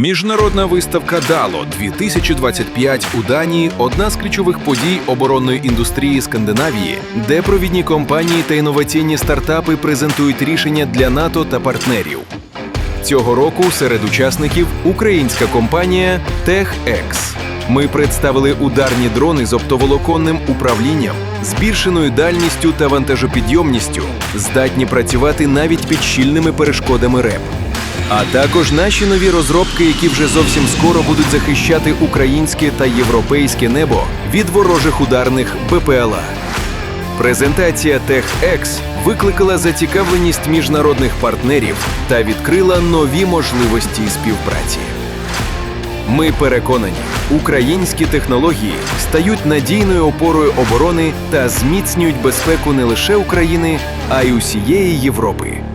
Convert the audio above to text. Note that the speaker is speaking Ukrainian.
Міжнародна виставка Дало 2025 у Данії одна з ключових подій оборонної індустрії Скандинавії, де провідні компанії та інноваційні стартапи презентують рішення для НАТО та партнерів. Цього року серед учасників українська компанія TechX. Ми представили ударні дрони з оптоволоконним управлінням, збільшеною дальністю та вантажопідйомністю, здатні працювати навіть під щільними перешкодами РЕП. А також наші нові розробки, які вже зовсім скоро будуть захищати українське та європейське небо від ворожих ударних БПЛА. Презентація TechX викликала зацікавленість міжнародних партнерів та відкрила нові можливості співпраці. Ми переконані, українські технології стають надійною опорою оборони та зміцнюють безпеку не лише України, а й усієї Європи.